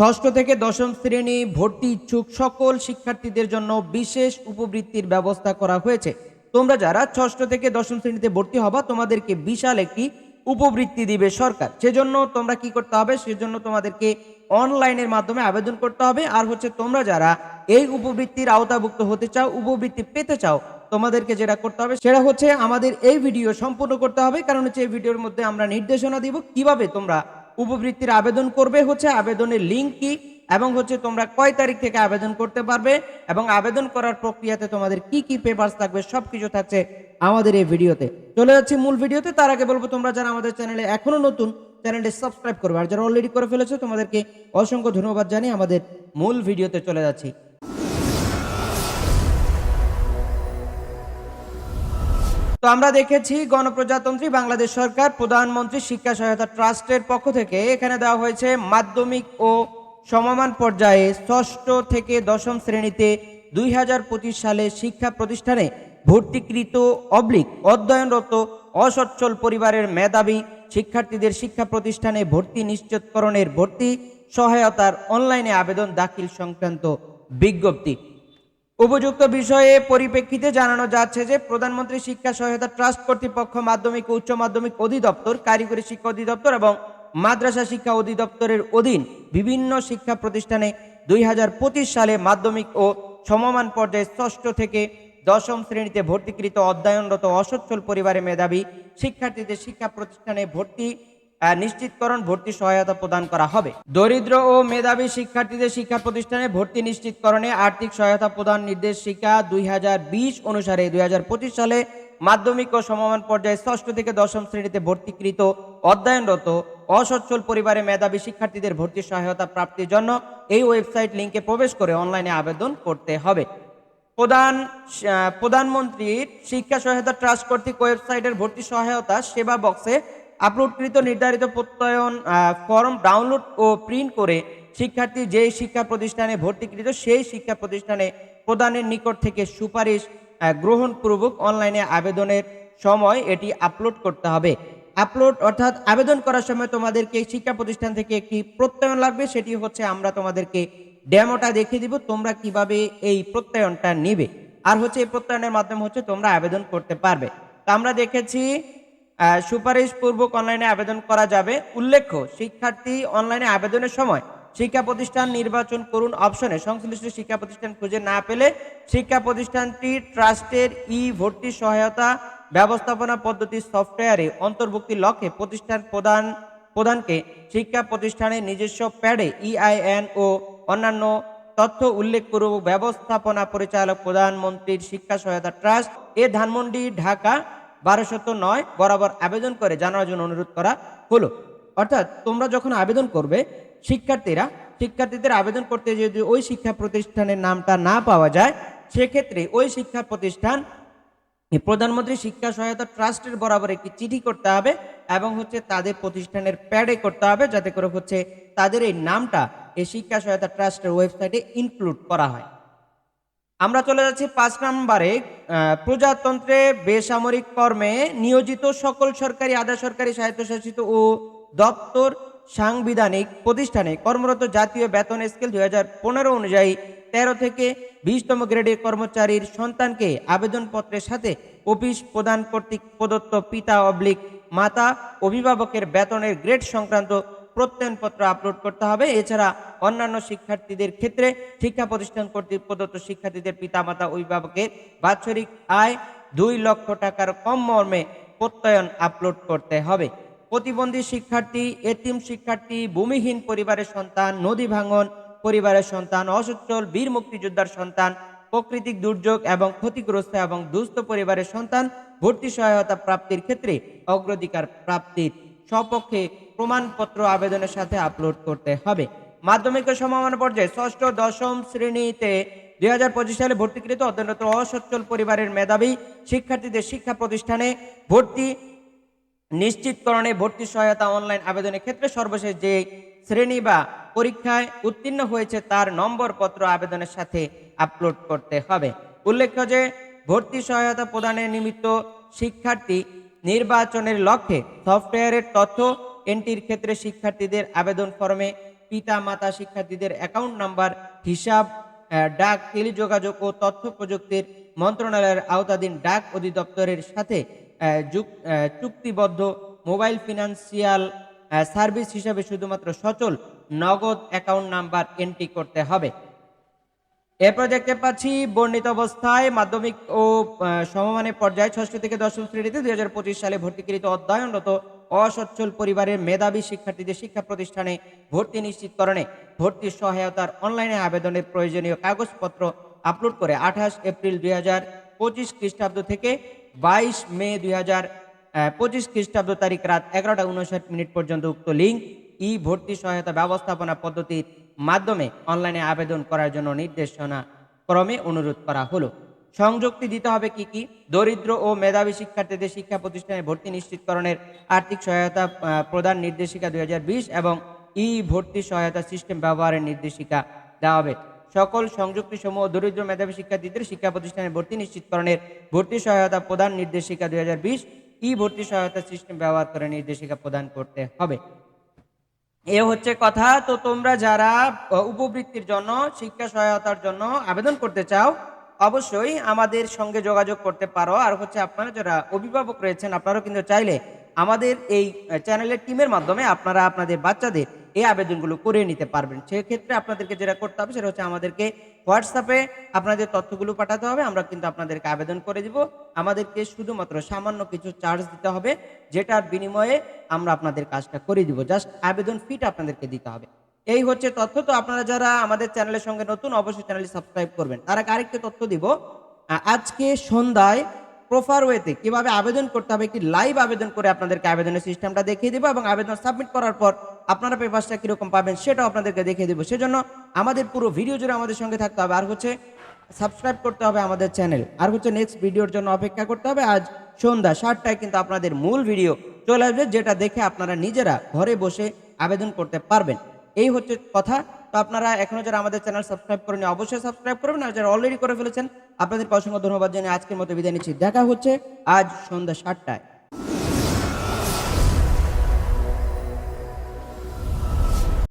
ষষ্ঠ থেকে দশম শ্রেণি ভর্তি ইচ্ছুক সকল শিক্ষার্থীদের জন্য বিশেষ উপবৃত্তির ব্যবস্থা করা হয়েছে। তোমরা যারা ষষ্ঠ থেকে দশম শ্রেণীতে ভর্তি হবা, তোমাদেরকে বিশাল একটি উপবৃত্তি দিবে সরকার। সেজন্য তোমরা কি করতে হবে? সেজন্য তোমাদেরকে অনলাইনের মাধ্যমে আবেদন করতে হবে। আর হচ্ছে তোমরা যারা এই উপবৃত্তির আওতাভুক্ত হতে চাও, উপবৃত্তি পেতে চাও, তোমাদেরকে যেটা করতে হবে সেটা হচ্ছে আমাদের এই ভিডিও সম্পূর্ণ করতে হবে। কারণ হচ্ছে এই ভিডিওর মধ্যে আমরা নির্দেশনা দিব কীভাবে তোমরা উপবৃত্তির আবেদন করবে হচ্ছে আবেদনের লিঙ্ক কি এবং হচ্ছে তোমরা কয় তারিখ থেকে আবেদন করতে পারবে এবং আবেদন করার প্রক্রিয়াতে তোমাদের কি কি পেপারস থাকবে সবকিছু থাকছে আমাদের এই ভিডিওতে। চলে যাচ্ছি মূল ভিডিওতে, তার আগে বলব তোমরা যারা আমাদের চ্যানেলে এখনও নতুন চ্যানেলটি সাবস্ক্রাইব করবে। আর যারা অলরেডি করে ফেলেছো, তোমাদেরকে অসংখ্য ধন্যবাদ জানিয়ে আমাদের মূল ভিডিওতে চলে যাচ্ছি। তো আমরা দেখেছি গণপ্রজাতন্ত্রী বাংলাদেশ সরকার, প্রধানমন্ত্রী শিক্ষা সহায়তা ট্রাস্টের পক্ষ থেকে এখানে দেওয়া হয়েছে মাধ্যমিক ও সমমান পর্যায়ে ষষ্ঠ থেকে দশম শ্রেণীতে দুই হাজার পঁচিশ সালে শিক্ষা প্রতিষ্ঠানে ভর্তিকৃত অবলিক অধ্যয়নরত অসচ্ছল পরিবারের মেধাবী শিক্ষার্থীদের শিক্ষা প্রতিষ্ঠানে ভর্তি নিশ্চিতকরণের ভর্তি সহায়তার অনলাইনে আবেদন দাখিল সংক্রান্ত বিজ্ঞপ্তি। উপযুক্ত বিষয়ে পরিপ্রেক্ষিতে জানানো যাচ্ছে যে প্রধানমন্ত্রী শিক্ষা সহায়তা ট্রাস্ট কর্তৃপক্ষ মাধ্যমিক ও উচ্চ মাধ্যমিক অধিদপ্তর, কারিগরি শিক্ষা অধিদপ্তর এবং মাদ্রাসা শিক্ষা অধিদপ্তরের অধীন বিভিন্ন শিক্ষা প্রতিষ্ঠানে দুই হাজার পঁচিশ সালে মাধ্যমিক ও সমমান পর্যায়ে ষষ্ঠ থেকে দশম শ্রেণীতে ভর্তিকৃত অধ্যয়নরত অসচ্ছল পরিবারের মেধাবী শিক্ষার্থীদের শিক্ষা প্রতিষ্ঠানে ভর্তি নিশ্চিতকরণ ভর্তি সহায়তা প্রদান করা হবে। দরিদ্র ও মেধাবী শিক্ষার্থীদের শিক্ষা প্রতিষ্ঠানে ভর্তি নিশ্চিতকরণে আর্থিক সহায়তা প্রদান নির্দেশিকা দুই হাজার বিশ অনুসারে দুই হাজার পঁচিশ সালে মাধ্যমিক ও সমমান পর্যায়ে ষষ্ঠ থেকে দশম শ্রেণীতে ভর্তিকৃত অধ্যয়নরত অসচ্ছল পরিবারে মেধাবী শিক্ষার্থীদের ভর্তি সহায়তা প্রাপ্তির জন্য এই ওয়েবসাইট লিঙ্কে প্রবেশ করে অনলাইনে আবেদন করতে হবে। প্রধান প্রধানমন্ত্রীর শিক্ষা সহায়তা ট্রাস্ট কর্তৃক ওয়েবসাইটের ভর্তি সহায়তা সেবা বক্সে আপলোডকৃত নির্ধারিত প্রত্যয়ন ফর্ম ডাউনলোড ও প্রিন্ট করে শিক্ষার্থী যেই শিক্ষা প্রতিষ্ঠানে ভর্তিকৃত সেই শিক্ষা প্রতিষ্ঠানে প্রদানের নিকট থেকে সুপারিশ গ্রহণপূর্বক অনলাইনে আবেদনের সময় এটি আপলোড করতে হবে। আপলোড অর্থাৎ আবেদন করার সময় তোমাদেরকে শিক্ষা প্রতিষ্ঠান থেকে একটি প্রত্যয়ন লাগবে, সেটি হচ্ছে আমরা তোমাদেরকে ডেমোটা দেখিয়ে দিব, তোমরা কীভাবে এই প্রত্যয়নটা নিবে। আর হচ্ছে এই প্রত্যয়নের মাধ্যমে হচ্ছে তোমরা আবেদন করতে পারবে। তো আমরা দেখেছি সুপারিশ পূর্বক অনলাইনে আবেদন করা যাবে। উল্লেখ্য, শিক্ষার্থী অনলাইনে আবেদনের সময় শিক্ষা প্রতিষ্ঠান নির্বাচন করুন অপশনে সংশ্লিষ্ট শিক্ষা প্রতিষ্ঠান খুঁজে না পেলে শিক্ষা প্রতিষ্ঠানটি ট্রাস্টের ই ভর্তি সহায়তা ব্যবস্থাপনা পদ্ধতি সফটওয়্যারে অন্তর্ভুক্তির লক্ষ্যে প্রতিষ্ঠান প্রদান, প্রদানকে শিক্ষা প্রতিষ্ঠানের নিজস্ব প্যাডে ইআইএন ও অন্যান্য তথ্য উল্লেখ করব ব্যবস্থাপনা পরিচালক প্রধানমন্ত্রীর শিক্ষা সহায়তা ট্রাস্ট এ ধানমন্ডি, ঢাকা বারোশত নয় বরাবর আবেদন করে জানার জন্য অনুরোধ করা হলো। অর্থাৎ তোমরা যখন আবেদন করবে, শিক্ষার্থীরা, শিক্ষার্থীদের আবেদন করতে যদি ওই শিক্ষা প্রতিষ্ঠানের নামটা না পাওয়া যায়, সেক্ষেত্রে ওই শিক্ষা প্রতিষ্ঠান প্রধানমন্ত্রী শিক্ষা সহায়তা ট্রাস্টের বরাবর একটি চিঠি করতে হবে এবং হচ্ছে তাদের প্রতিষ্ঠানের প্যাডে করতে হবে যাতে করে হচ্ছে তাদের এই নামটা এই শিক্ষা সহায়তা ট্রাস্টের ওয়েবসাইটে ইনক্লুড করা হয়। আমরা চলে যাচ্ছি পাঁচ নম্বরে প্রজাতন্ত্রে বেসামরিক কর্মে নিয়োজিত সকল সরকারি, আধা সরকারি, স্বায়ত্তশাসিত ও দপ্তর সাংবিধানিক প্রতিষ্ঠানে কর্মরত জাতীয় বেতন স্কেল দুই হাজার পনেরো অনুযায়ী তেরো থেকে বিশতম গ্রেডের কর্মচারীর সন্তানকে আবেদনপত্রের সাথে অফিস প্রদান কর্তৃক প্রদত্ত পিতা অবলিক মাতা অভিভাবকের বেতনের গ্রেড সংক্রান্ত প্রত্যয়নপত্র আপলোড করতে হবে। এছাড়া অন্যান্য শিক্ষার্থীদের ক্ষেত্রে শিক্ষা প্রতিষ্ঠান কর্তৃক প্রদত্ত শিক্ষার্থীদের পিতামাতা, অভিভাবকের বাৎসরিক আয় দুই লক্ষ টাকার কম মর্মে প্রত্যয়ন আপলোড করতে হবে। প্রতিবন্ধী শিক্ষার্থী, এতিম শিক্ষার্থী, ভূমিহীন পরিবারের সন্তান, নদী ভাঙন পরিবারের সন্তান, অসচ্ছল, বীর মুক্তিযোদ্ধার সন্তান, প্রাকৃতিক দুর্যোগ এবং ক্ষতিগ্রস্ত এবং দুস্থ পরিবারের সন্তান, ভর্তি সহায়তা প্রাপ্তির ক্ষেত্রে অগ্রাধিকার প্রাপ্তির সপক্ষে প্রমাণপত্র আবেদনের সাথে আপলোড করতে হবে। মাধ্যমিক ও সমমান পর্যায়ে ষষ্ঠ, দশম শ্রেণীতে দুই হাজার পঁচিশ সালে ভর্তিকৃত অধ্যয়নরত অসচ্ছল পরিবারের মেধাবী শিক্ষার্থীদের শিক্ষা প্রতিষ্ঠানে ভর্তি নিশ্চিতকরণে ভর্তি সহায়তা অনলাইন আবেদনের ক্ষেত্রে সর্বশেষ যে শ্রেণি বা পরীক্ষায় উত্তীর্ণ হয়েছে তার নম্বরপত্র আবেদনের সাথে আপলোড করতে হবে। উল্লেখ্য যে ভর্তি সহায়তা প্রদানের নিমিত্ত শিক্ষার্থী নির্বাচনের লক্ষ্যে সফটওয়্যারের তথ্য এন্ট্রির ক্ষেত্রে শিক্ষার্থীদের আবেদন ফর্মে পিতা মাতা শিক্ষার্থীদের অ্যাকাউন্ট নাম্বার হিসাব ডাক, টেলিযোগাযোগ ও তথ্য প্রযুক্তির মন্ত্রণালয়ের আওতাধীন ডাক অধিদপ্তরের সাথে চুক্তিবদ্ধ মোবাইল ফিনান্সিয়াল সার্ভিস হিসাবে শুধুমাত্র সচল নগদ অ্যাকাউন্ট নাম্বার এন্ট্রি করতে হবে। এরপর দেখতে পাচ্ছি বর্ণিত অবস্থায় মাধ্যমিক ও সমমানের পর্যায়ে ষষ্ঠ থেকে দশম শ্রেণীতে দুই হাজার পঁচিশ সালে ভর্তিকৃত অধ্যয়নরত অসচ্ছল পরিবারের মেধাবী শিক্ষার্থীদের শিক্ষা প্রতিষ্ঠানে ভর্তি নিশ্চিতকরণে ভর্তির সহায়তার অনলাইনে আবেদনের প্রয়োজনীয় কাগজপত্র আপলোড করে আঠাশ এপ্রিল দুই হাজার পঁচিশ খ্রিস্টাব্দ থেকে বাইশ মে দুই হাজার পঁচিশ খ্রিস্টাব্দ তারিখ রাত এগারোটা উনষাট মিনিট পর্যন্ত উক্ত লিঙ্ক ই ভর্তি সহায়তা ব্যবস্থাপনা পদ্ধতির মাধ্যমে অনলাইনে আবেদন করার জন্য নির্দেশনা ক্রমে অনুরোধ করা হলো। সংযুক্তি দিতে হবে কি কি? দরিদ্র ও মেধাবী শিক্ষার্থীদের শিক্ষা প্রতিষ্ঠানে ভর্তি নিশ্চিতকরণের আর্থিক সহায়তা প্রদান নির্দেশিকা দুই হাজার বিশ এবং ই ভর্তি সহায়তা সিস্টেম ব্যবহারের নির্দেশিকা দেওয়া হবে। সকল সংযুক্তি সমূহ দরিদ্র মেধাবী শিক্ষার্থীদের শিক্ষা প্রতিষ্ঠানে ভর্তি নিশ্চিতকরণের ভর্তি সহায়তা প্রদান নির্দেশিকা দুই হাজার বিশ ই ভর্তি সহায়তা সিস্টেম ব্যবহার করে নির্দেশিকা প্রদান করতে হবে। এ হচ্ছে কথা। তো তোমরা যারা উপবৃত্তির জন্য, শিক্ষা সহায়তার জন্য আবেদন করতে চাও, অবশ্যই আমাদের সঙ্গে যোগাযোগ করতে পারো। আর হচ্ছে আপনারা যারা অভিভাবক রয়েছেন, আপনারাও কিন্তু চাইলে আমাদের এই চ্যানেলের টিমের মাধ্যমে আপনারা আপনাদের বাচ্চাদের এই আবেদনগুলো করে নিতে পারবেন। সেক্ষেত্রে আপনাদেরকে যেটা করতে হবে সেটা হচ্ছে আমাদেরকে হোয়াটসঅ্যাপে আপনাদের তথ্যগুলো পাঠাতে হবে। আমরা কিন্তু আপনাদেরকে আবেদন করে দিব। আমাদেরকে শুধুমাত্র সামান্য কিছু চার্জ দিতে হবে, যেটার বিনিময়ে আমরা আপনাদের কাজটা করে দিব। জাস্ট আবেদন ফিটা আপনাদেরকে দিতে হবে। এই হচ্ছে তথ্য। তো আপনারা যারা আমাদের চ্যানেলের সঙ্গে নতুন, অবশ্যই চ্যানেলটি সাবস্ক্রাইব করবেন। তার আগে আরেকটি তথ্য দিব। আজকে সন্ধ্যায় প্রপার ওয়েতে কীভাবে আবেদন করতে হবে একটি লাইভ আবেদন করে আপনাদেরকে আবেদনের সিস্টেমটা দেখিয়ে দেবো এবং আবেদন সাবমিট করার পর আপনারা পেপারসটা কীরকম পাবেন সেটাও আপনাদেরকে দেখিয়ে দেবো। সেজন্য আমাদের পুরো ভিডিও জুড়ে আমাদের সঙ্গে থাকতে হবে। আর হচ্ছে সাবস্ক্রাইব করতে হবে আমাদের চ্যানেল আর হচ্ছে নেক্সট ভিডিওর জন্য অপেক্ষা করতে হবে। আজ সন্ধ্যা সাতটায় কিন্তু আপনাদের মূল ভিডিও চলে আসবে, যেটা দেখে আপনারা নিজেরা ঘরে বসে আবেদন করতে পারবেন। এই হচ্ছে কথা। তো আপনারা এখনও যারা আমাদের চ্যানেল সাবস্ক্রাইব করেনি অবশ্যই সাবস্ক্রাইব করবেন। আর যারা অলরেডি করে ফেলেছেন, আপনাদেরকে অসংখ্য ধন্যবাদ জানিয়ে আজকের মতো বিদায় নিচ্ছি। দেখা হচ্ছে আজ সন্ধ্যা সাতটায়।